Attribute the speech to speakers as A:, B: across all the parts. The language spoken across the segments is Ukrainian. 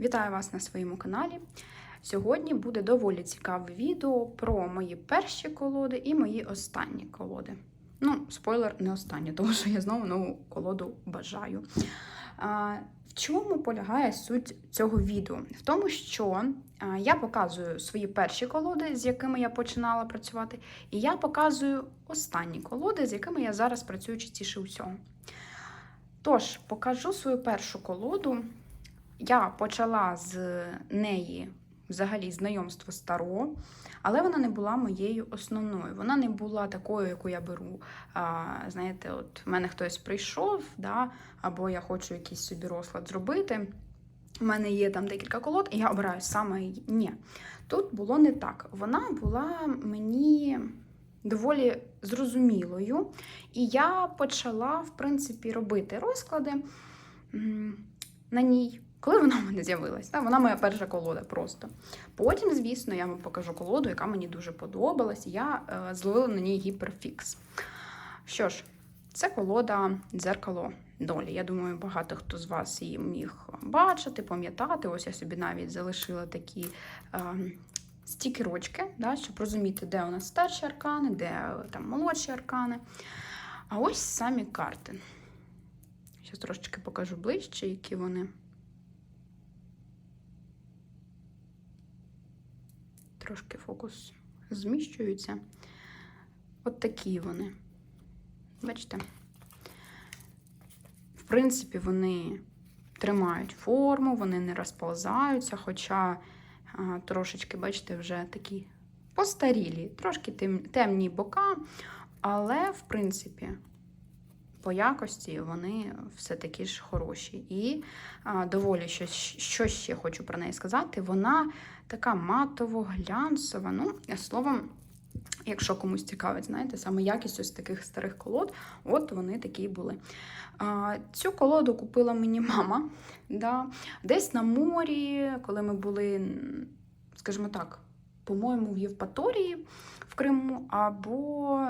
A: Вітаю вас на своєму каналі. Сьогодні буде доволі цікаве відео про мої перші колоди і мої останні колоди. Ну, спойлер, не останні, тому що я знову нову колоду бажаю. А, в чому полягає суть цього відео? В тому, що я показую свої перші колоди, з якими я починала працювати, і я показую останні колоди, з якими я зараз працюю частіше усього. Тож, покажу свою першу колоду. Я почала з неї взагалі знайомство старо, але вона не була моєю основною. Вона не була такою, яку я беру. А, знаєте, от в мене хтось прийшов, да, або я хочу якийсь собі розклад зробити. У мене є там декілька колод, і я обираю саме її. Ні. Тут було не так. Вона була мені доволі зрозумілою. І я почала, в принципі, робити розклади на ній. Коли вона в мене з'явилась, вона моя перша колода просто. Потім, звісно, я вам покажу колоду, яка мені дуже подобалась, я е, зловила на ній гіперфікс. Що ж, це колода дзеркало долі. Я думаю, багато хто з вас її міг бачити, пам'ятати. Ось я собі навіть залишила такі е, стікерочки, да, щоб розуміти, де у нас старші аркани, де е, там молодші аркани. А ось самі карти. Зараз трошечки покажу ближче, які вони. Трошки фокус зміщується. От такі вони. Бачите? В принципі, вони тримають форму, вони не розползаються, хоча а, трошечки, бачите, вже такі постарілі, трошки тем, темні бока, але, в принципі, по якості вони все такі ж хороші. І а, доволі що, що ще хочу про неї сказати, вона така матово-глянцева. Ну, словом, якщо комусь цікавить, знаєте, саме якість ось таких старих колод, от вони такі були. А, Цю колоду купила мені мама. Да, Десь на морі, коли ми були, скажімо так, по-моєму, в Євпаторії в Криму, або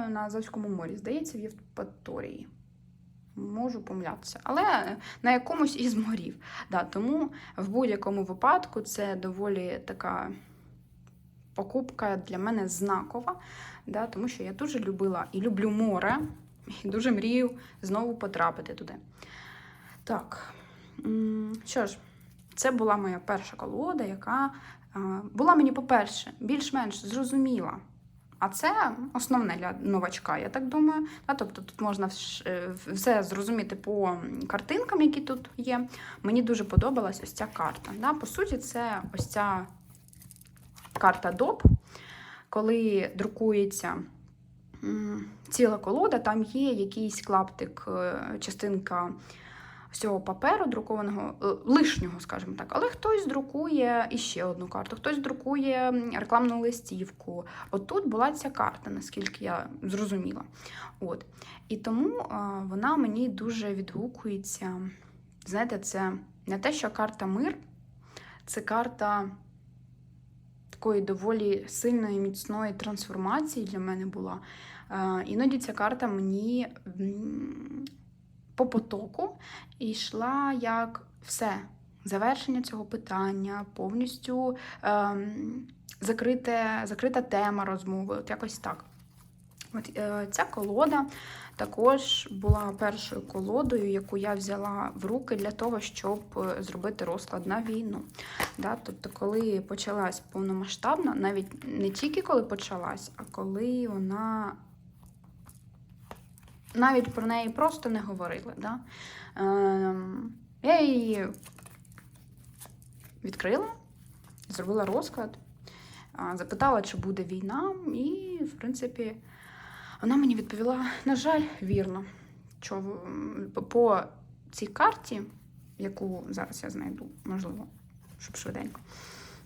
A: на Азовському морі, здається, в Євпаторії. Можу помилятися, але на якомусь із морів. Да, тому в будь-якому випадку це доволі така покупка для мене знакова, да, тому що я дуже любила і люблю море, і дуже мрію знову потрапити туди. Так, що ж, це була моя перша колода, яка була мені, по-перше, більш-менш зрозуміла. А це основне для новачка, я так думаю. Тобто тут можна все зрозуміти по картинкам, які тут є. Мені дуже подобалась ось ця карта. По суті, це ось ця карта доп, коли друкується ціла колода, там є якийсь клаптик, частинка всього паперу друкованого, лишнього, скажімо так. Але хтось друкує іще одну карту, хтось друкує рекламну листівку. От тут була ця карта, наскільки я зрозуміла. От. І тому вона мені дуже відгукується. Знаєте, це не те, що карта мир, це карта такої доволі сильної, міцної трансформації для мене була. А, іноді ця карта мені по потоку і йшла як все. Завершення цього питання, повністю ем, закрите, закрита тема розмови. От якось так. От е, Ця колода також була першою колодою, яку я взяла в руки для того, щоб зробити розклад на війну. Да? Тобто, коли почалась повномасштабна, навіть не тільки коли почалась, а коли вона навіть про неї просто не говорили. Да? Е, я її відкрила, зробила розклад, запитала, чи буде війна, і, в принципі, вона мені відповіла, на жаль, вірно, що по цій карті, яку зараз я знайду, можливо, щоб швиденько.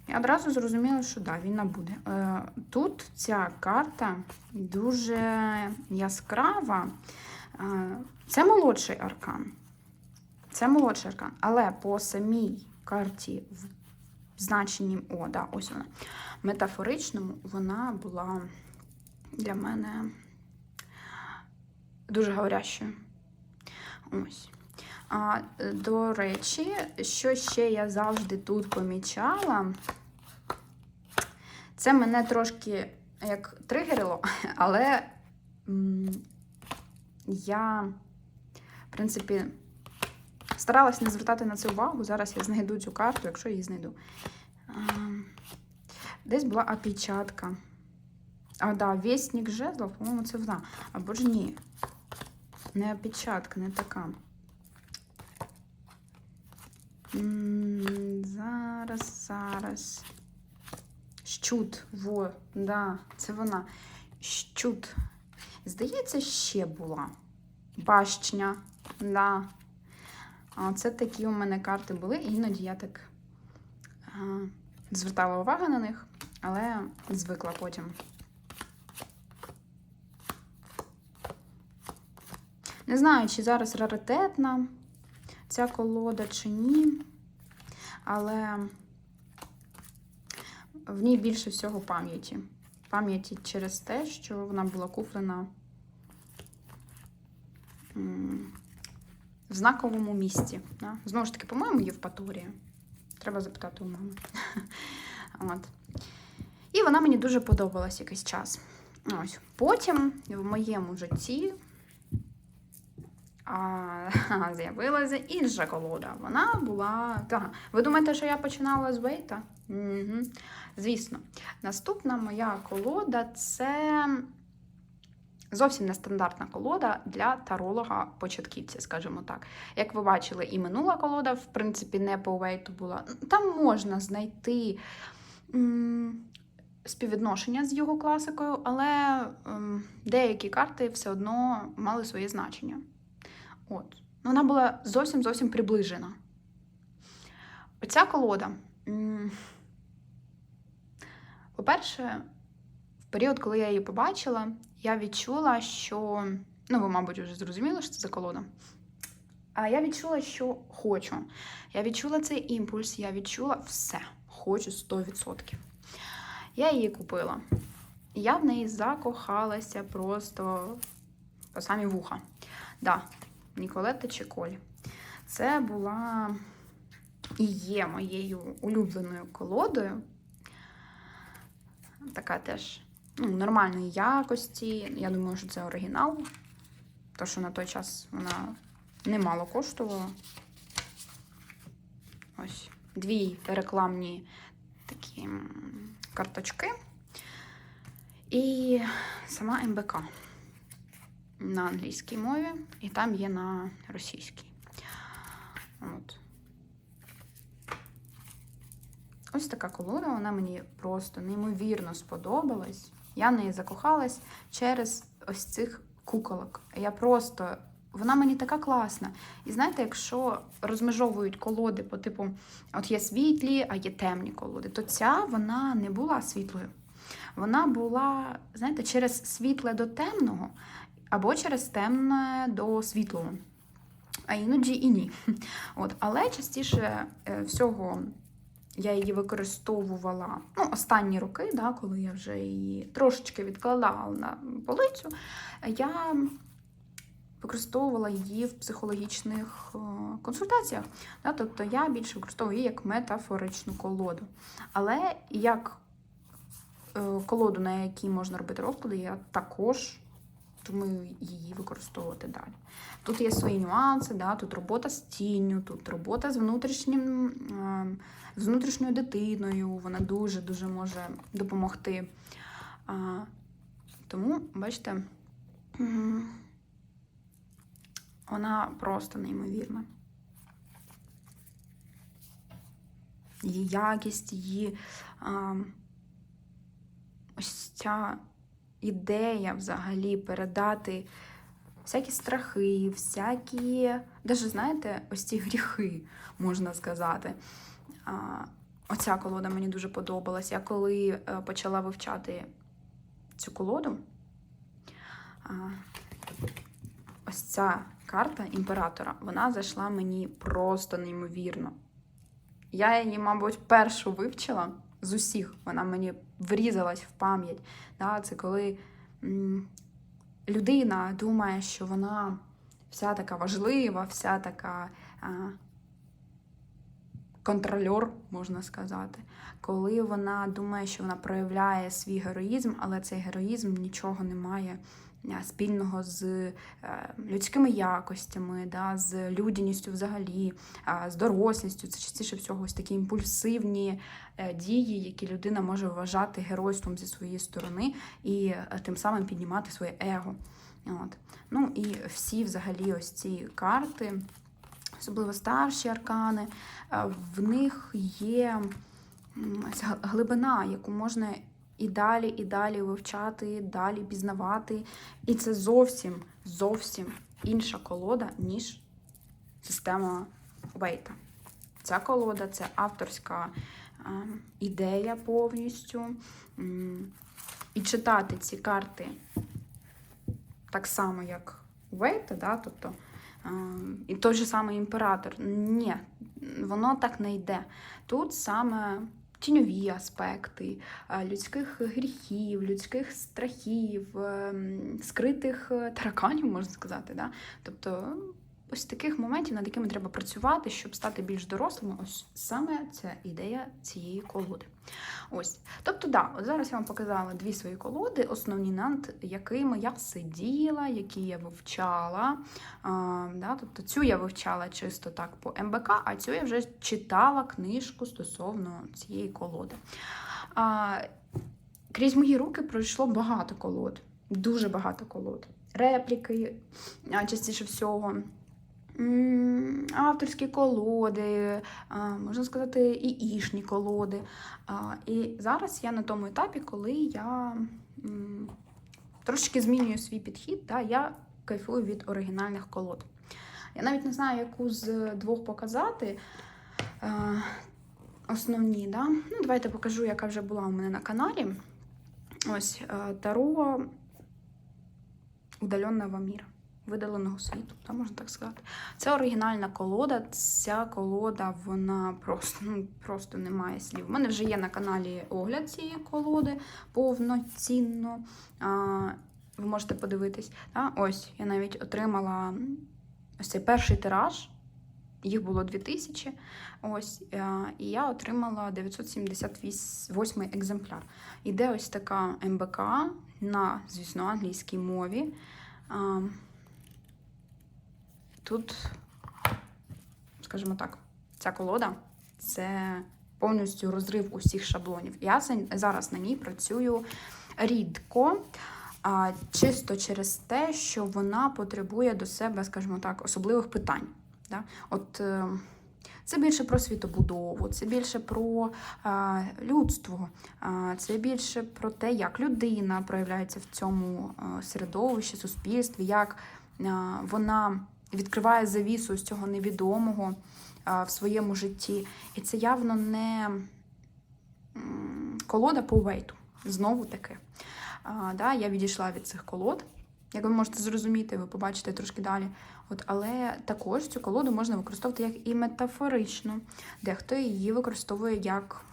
A: Я одразу зрозуміла, що да, війна буде. Е, тут ця карта дуже яскрава. Е, це молодший аркан. Це молодший аркан. Але по самій карті в значенні, о, да, ось вона, метафоричному, вона була для мене дуже говорящою. Ось. А, е, до речі, що ще я завжди тут помічала, це мене трошки як тригерило, але я, в принципі, старалась не звертати на це увагу. Зараз я знайду цю карту, якщо її знайду. Десь була опечатка. А, да, вісник жезлов, по-моєму, це вона. Або ж ні. Не опечатка, не така. Зараз, зараз. Щут, во, да, це вона. Щут. Здається, ще була. Бащня, да. А це такі у мене карти були, іноді я так а, звертала увагу на них, але звикла потім. Не знаю, чи зараз раритетна ця колода чи ні, але в ній більше всього пам'яті. Пам'яті через те, що вона була куплена в знаковому місці. Знову ж таки, по-моєму, Євпаторія. Треба запитати у мами. От. І вона мені дуже подобалась якийсь час. Ось. Потім в моєму житті з'явилася інша колода. Вона була. Так. Ви думаєте, що я починала з Вейта? Угу. Звісно. Наступна моя колода це зовсім нестандартна колода для таролога початківця, скажімо так. Як ви бачили, і минула колода, в принципі, не по Вейту була. Там можна знайти. м, Співвідношення з його класикою, але ем, деякі карти все одно мали своє значення. От. Ну, Вона була зовсім зовсім приближена. Оця колода. По-перше, в період, коли я її побачила, я відчула, що. Ну, ви, мабуть, вже зрозуміли, що це за колода. А я відчула, що хочу. Я відчула цей імпульс, я відчула все. Хочу 100%. Я її купила. Я в неї закохалася просто по самі вуха. Да, Ніколетта Чеколь. Це була і є моєю улюбленою колодою. Така теж ну, нормальної якості. Я думаю, що це оригінал. То, що на той час вона немало коштувала. Ось дві рекламні такі карточки. І сама МБК на англійській мові, і там є на російській. От. Ось така колода, вона мені просто неймовірно сподобалась. Я в неї закохалась через ось цих куколок. Я просто. Вона мені така класна. І знаєте, якщо розмежовують колоди по типу, от є світлі, а є темні колоди, то ця вона не була світлою. Вона була, знаєте, через світле до темного, або через темне до світлого. А іноді і ні. От, Але частіше е, всього я її використовувала ну, останні роки, да, коли я вже її трошечки відкладала на полицю, я використовувала її в психологічних е, консультаціях. Да, тобто я більше використовую її як метафоричну колоду. Але як е, колоду, на якій можна робити розклади, я також думаю її використовувати далі. Тут є свої нюанси, да, тут робота з тінню, тут робота з внутрішнім, е, з внутрішньою дитиною, вона дуже-дуже може допомогти. Тому, бачите, вона просто неймовірна. Її якість, її а, ось ця ідея взагалі передати всякі страхи, всякі, навіть, знаєте, ось ці гріхи, можна сказати. Оця колода мені дуже подобалась. Я коли е, почала вивчати цю колоду, ось ця карта імператора, вона зайшла мені просто неймовірно. Я її, мабуть, першу вивчила з усіх. Вона мені врізалась в пам'ять. Да, Це коли м, людина думає, що вона вся така важлива, вся така а, контрольор, можна сказати. Коли вона думає, що вона проявляє свій героїзм, але цей героїзм нічого не має спільного з е, людськими якостями, да, з людяністю взагалі, з дорослістю. Це частіше всього ось такі імпульсивні е, дії, які людина може вважати геройством зі своєї сторони і е, тим самим піднімати своє его. От. Ну і всі взагалі ось ці карти, особливо старші аркани, е, в них є глибина, яку можна і далі, і далі вивчати, далі пізнавати. І це зовсім, зовсім інша колода, ніж система Вейта. Ця колода це авторська е, ідея повністю. І читати ці карти так само, як Вейта, да? тобто е, і той же самий імператор. Ні, воно так не йде. Тут саме тіньові аспекти е, людських гріхів, людських страхів, е, скритих е, тараканів, можна сказати. Да? Тобто ось таких моментів, над якими треба працювати, щоб стати більш дорослими. Ось саме це ідея цієї колоди. Ось. Тобто, да, от зараз я вам показала дві свої колоди, основні над якими я сиділа, які я вивчала. А, да, тобто цю я вивчала чисто так по МБК, а цю я вже читала книжку стосовно цієї колоди. А, крізь мої руки пройшло багато колод, дуже багато колод. Репліки, частіше всього. Авторські колоди, можна сказати, і ішні колоди. І зараз я на тому етапі, коли я м, трошки змінюю свій підхід, да, я кайфую від оригінальних колод. Я навіть не знаю, яку з двох показати. Основні, да? Ну, давайте покажу, яка вже була у мене на каналі. Ось е, Таро удаленного міра, видаленого світу, да, можна так сказати. Це оригінальна колода. Ця колода, вона просто, ну, просто не має слів. У мене вже є на каналі огляд цієї колоди повноцінно. А, ви можете подивитись. Да? Ось я навіть отримала ось цей перший тираж. Їх було 2000. Ось, е, і я отримала 978 екземпляр. Іде ось така МБК на, звісно, англійській мові. А, Тут, скажімо так, ця колода це повністю розрив усіх шаблонів. Я зараз на ній працюю рідко, а, чисто через те, що вона потребує до себе, скажімо так, особливих питань. Да? От е, це більше про світобудову, це більше про е, людство, е, це більше про те, як людина проявляється в цьому е, середовищі, суспільстві, як е, вона відкриває завісу з цього невідомого в своєму житті. І це явно не колода по вейту. Знову таки. Да, я відійшла від цих колод. Як ви можете зрозуміти, ви побачите трошки далі. От, але також цю колоду можна використовувати як і метафорично. Дехто її використовує як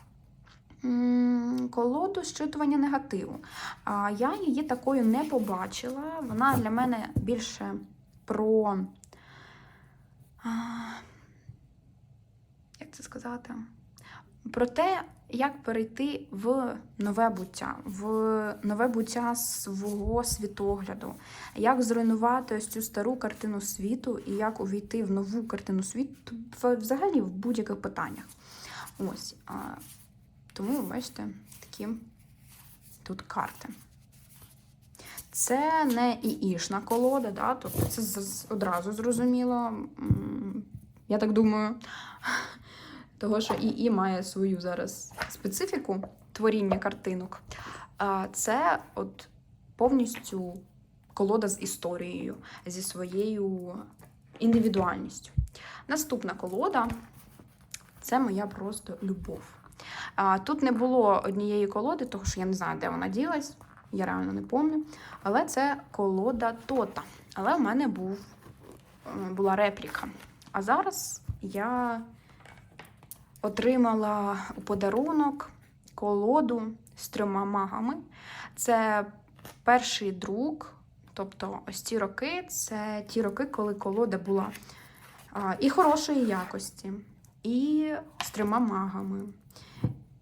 A: колоду щитування негативу. А я її такою не побачила. Вона для мене більше про. Як це сказати? Про те, як перейти в нове буття, в нове буття свого світогляду, як зруйнувати ось цю стару картину світу і як увійти в нову картину світу взагалі в будь-яких питаннях. Ось. Тому, бачите, такі тут карти. Це не іішна колода, да? тобто це одразу зрозуміло. Я так думаю. Того, що ІІ має свою зараз специфіку творіння картинок. Це от повністю колода з історією, зі своєю індивідуальністю. Наступна колода це моя просто любов. Тут не було однієї колоди, тому що я не знаю, де вона ділась, я реально не пам'ятаю. Але це колода Тота. Але в мене був, е, була репліка. А зараз я отримала у подарунок колоду з трьома магами. Це перший друк Тобто, ось ці роки це ті роки, коли колода була і хорошої якості, і з трьома магами,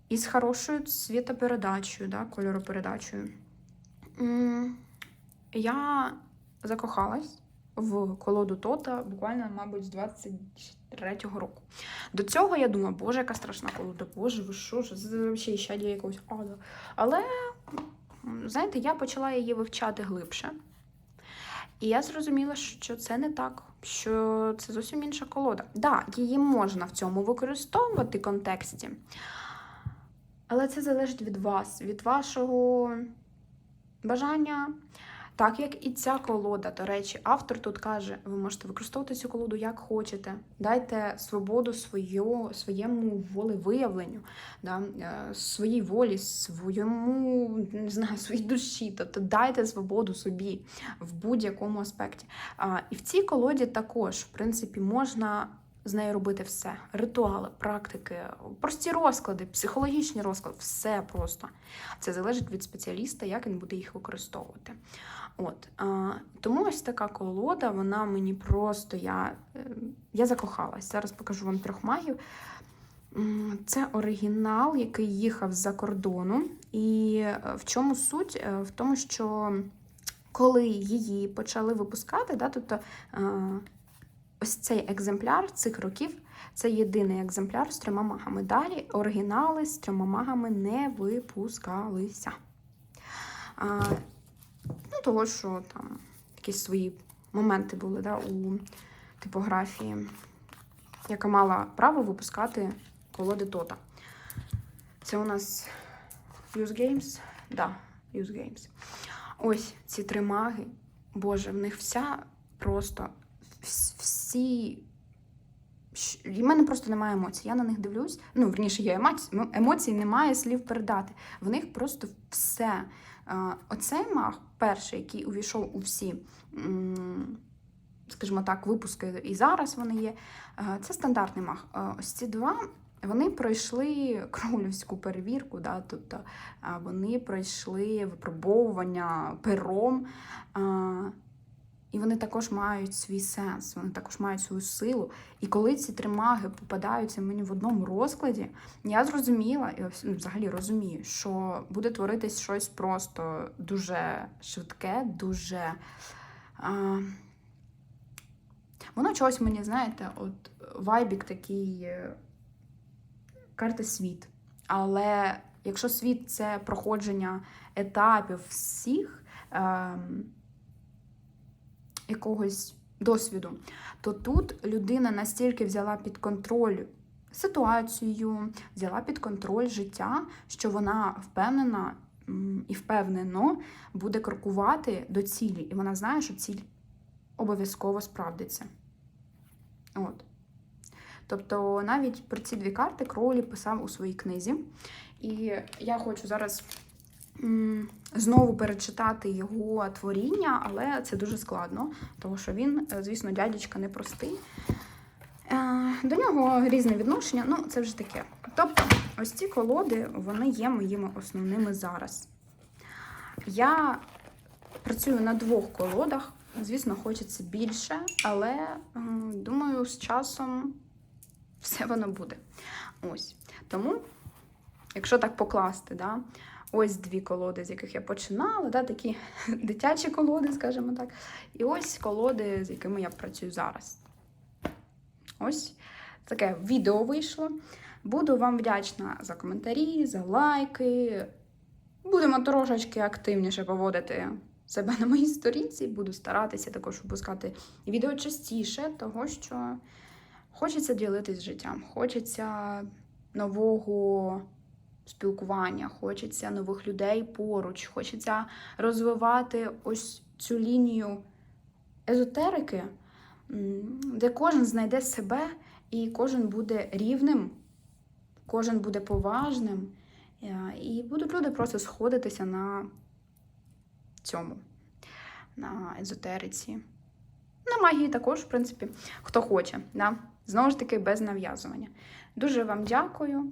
A: і з хорошою світопередачею, да, кольоропередачею. Я закохалась в колоду Тота буквально, мабуть, з 23-го року. До цього я думала, боже, яка страшна колода, боже, ви що ж, це взагалі щадя якогось ада. Але, знаєте, я почала її вивчати глибше. І я зрозуміла, що це не так, що це зовсім інша колода. Так, да, її можна в цьому використовувати контексті, але це залежить від вас, від вашого бажання. Так як і ця колода, до речі, автор тут каже, ви можете використовувати цю колоду як хочете. Дайте свободу свою, своєму волевиявленню, да, е, своїй волі, своєму не знаю, своїй душі. Тобто дайте свободу собі в будь-якому аспекті. А, І в цій колоді також, в принципі, можна з нею робити все: ритуали, практики, прості розклади, психологічні розклади, все просто. Це залежить від спеціаліста, як він буде їх використовувати. От тому ось така колода, вона мені просто я, е, я закохалась. Зараз покажу вам трьох магів. Це оригінал, який їхав з-за кордону. І е, в чому суть? Е, В тому, що коли її почали випускати, да, тобто ось цей екземпляр цих років це єдиний екземпляр з трьома магами. Далі оригінали з трьома магами не випускалися. А, ну, того, що там якісь свої моменти були да, у типографії, яка мала право випускати колоди Тота. Це у нас Use Games? Да, Use Games. Ось ці три маги. Боже, в них вся просто всі. В мене просто немає емоцій. Я на них дивлюсь. Ну, верніше, є емоції, немає слів передати. В них просто все. Оцей маг, перший, який увійшов у всі, скажімо так, випуски, і зараз вони є. Це стандартний маг. А Ось ці два. Вони пройшли кровлівську перевірку, да, тобто вони пройшли випробовування пером, і вони також мають свій сенс, вони також мають свою силу. І коли ці три маги попадаються мені в одному розкладі, я зрозуміла і ну, взагалі розумію, що буде творитись щось просто дуже швидке, дуже. А, воно чогось мені, знаєте, от вайбік такий е, карта світ. Але якщо світ це проходження етапів всіх ем, якогось досвіду, то тут людина настільки взяла під контроль ситуацію, взяла під контроль життя, що вона впевнена і впевнено буде крокувати до цілі. І вона знає, що ціль обов'язково справдиться. От. Тобто навіть про ці дві карти Кроулі писав у своїй книзі. І я хочу зараз знову перечитати його творіння, але це дуже складно, тому що він, е, звісно, дядечка непростий. Е, До нього різне відношення, ну це вже таке. Тобто, ось ці колоди вони є моїми основними зараз. Я працюю на двох колодах. Звісно, хочеться більше, але думаю, з часом все воно буде. Ось. Тому, якщо так покласти, да, ось дві колоди, з яких я починала, да, такі дитячі колоди, скажімо так. І ось колоди, з якими я працюю зараз. Ось таке відео вийшло. Буду вам вдячна за коментарі, за лайки. Будемо трошечки активніше поводити себе на моїй сторінці. Буду старатися також випускати відео частіше, того що хочеться ділитись життям, хочеться нового спілкування, хочеться нових людей поруч, хочеться розвивати ось цю лінію езотерики, де кожен знайде себе і кожен буде рівним, кожен буде поважним. Е, І будуть люди просто сходитися на цьому, на езотериці. На магії також, в принципі, хто хоче. Да? Знову ж таки, без нав'язування. Дуже вам дякую